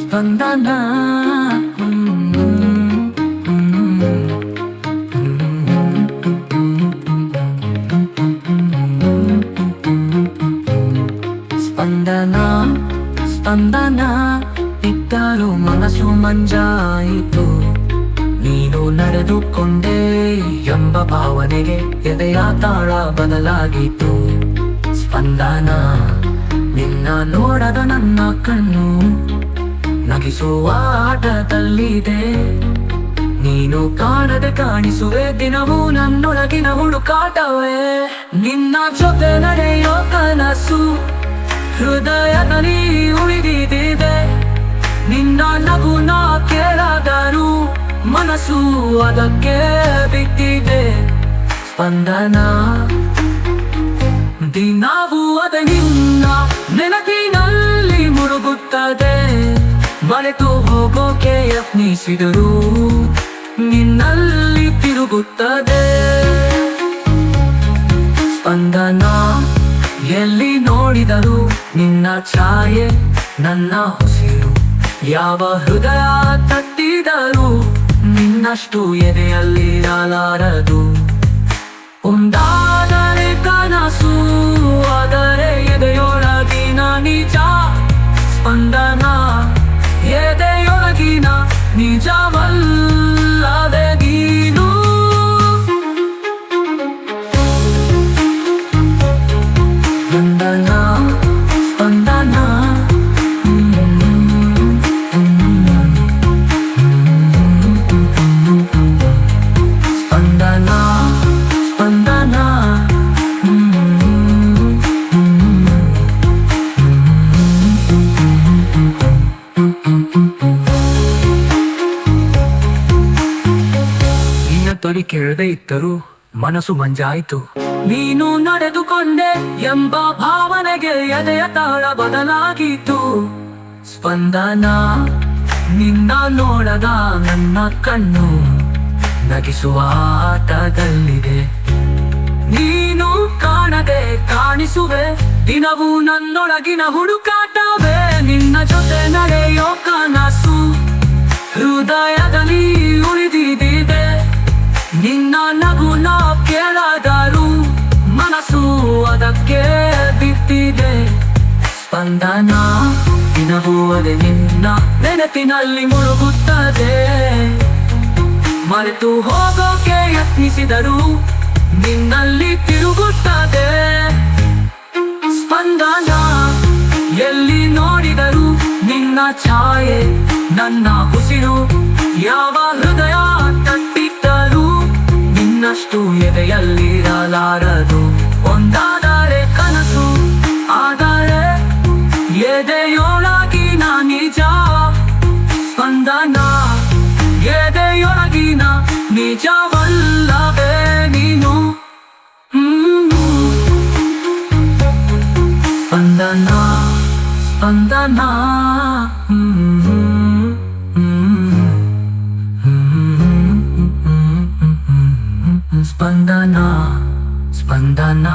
ಸ್ಪಂದನ ಸ್ಪಂದನ ಸ್ಪಂದನ, ಇದ್ದರೂ ಮನಸ್ಸು ಮಂಜಾಯಿತು. ನೀನು ನಡೆದುಕೊಂಡೆ ಎಂಬ ಭಾವನೆಗೆ ಎದೆಯ ತಾಳ ಬದಲಾಗಿತು ಸ್ಪಂದನ, ನಿನ್ನ ನೋಡದ ನನ್ನ ಕಣ್ಣು ನಗಿಸುವ ಆಟದಲ್ಲಿದೆ. ನೀನು ಕಾಣದೆ ಕಾಣಿಸುವೆ, ದಿನವೂ ನನ್ನೊಳಗಿನ ಹುಡುಕಾಟವೇ. ನಿನ್ನ ಜೊತೆ ನಡೆಯೋ ಕನಸು ಹೃದಯದಲ್ಲಿ ಉಳಿದಿದೆ ನಿನ್ನ ನಗು ನಾ ಕೇಳಾದರೂ ಮನಸ್ಸು ಅದಕ್ಕೆ ಬಿದ್ದಿದೆ. ಸ್ಪಂದನ, ದಿನವೂ ಅದ ನಿನ್ನ ಮುಳುಗುತ್ತದೆ ಮರೆತು ಹೋಗೋಕೆ ಯತ್ನಿಸಿದರು. ನಿನ್ನಲ್ಲಿ ತಿರುಗುತ್ತದೆ. ಸ್ಪಂದನ ಎಲ್ಲಿ ನೋಡಿದರು ನಿನ್ನ ಛಾಯೆ ನನ್ನ ಹುಸಿರು ಯಾವ ಹೃದಯ ತಟ್ಟಿದರು ನಿನ್ನಷ್ಟು ಎದೆಯಲ್ಲಿ ಅಲಾರದು ಒಂದಾದರೆ ಕನಸು, ಆದರೆ ಎದೆಯೊಳಗಿನ ನಿಜ. ಸ್ಪಂದನ ಎದೆಯೊಳಗಿನ ನಿಜವಲ್ಲದೆ ತೊಡಿ ಕೇಳದೆ ಇದ್ದರು ಮನಸ್ಸು ಮಂಜಾಯಿತು. ನೀನು ನಡೆದುಕೊಂಡೆ ಎಂಬ ಭಾವನೆಗೆ ಎದೆಯ ತಾಳ ಬದಲಾಗಿತ್ತು. ಸ್ಪಂದನ, ನಿನ್ನ ನೋಡದ ನನ್ನ ಕಣ್ಣು ನಗಿಸುವ ಆಟದಲ್ಲಿದೆ. ನೀನು ಕಾಣದೆ ಕಾಣಿಸುವೆ, ದಿನವೂ ನನ್ನೊಳಗಿನ ಹುಡುಕಾಟವೇ. ನಿನ್ನ ಜೊತೆ ನಡೆಯೋ ಕನಸು ಹೃದಯದಲ್ಲಿ ಸ್ಪಂದನ ದಿನವೂ ಅದೆ ನಿನ್ನ ನೆನಪಿನಲ್ಲಿ ಮುಳುಗುತ್ತದೆ. ಮರೆತು ಹೋಗೋಕೆ ಯತ್ನಿಸಿದರು ನಿನ್ನಲ್ಲಿ ತಿರುಗುತ್ತದೆ. ಸ್ಪಂದನ, ಎಲ್ಲಿ ನೋಡಿದರು ನಿನ್ನ ಛಾಯೆ, ನನ್ನ ಉಸಿರು ನಿಜವಲ್ಲವೇ ನೀನು? ಸ್ಪಂದನ ಸ್ಪಂದನ. ಸ್ಪಂದನ ಸ್ಪಂದನ.